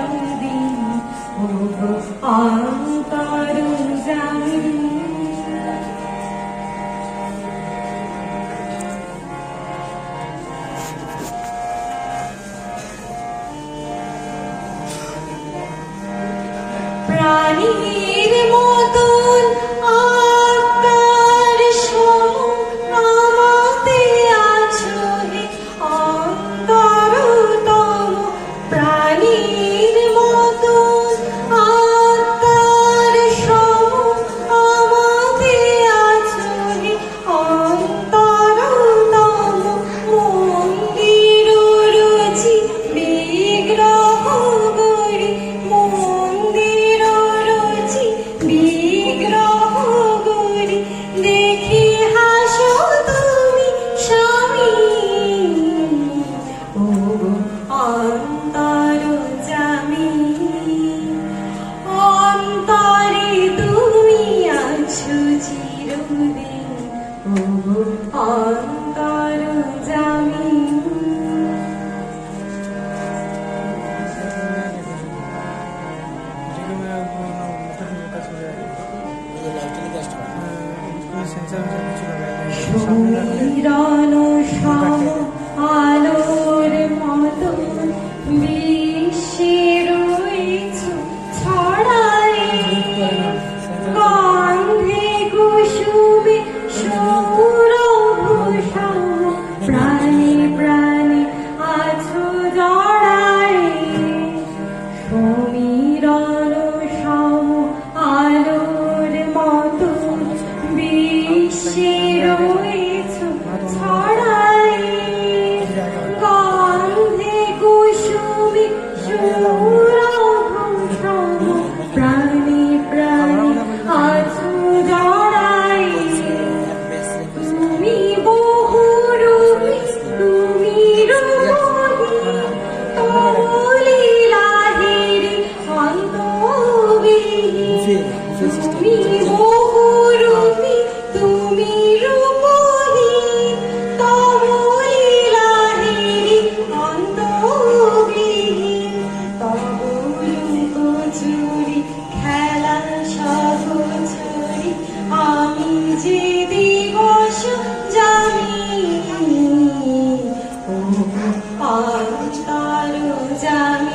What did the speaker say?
সারাদিন ওগো অন্তর প্রাণী অন্তর জামি সমীরণ সম আলোর Oh. খেলার আমি যে দিবস জানি আর তারু জানি।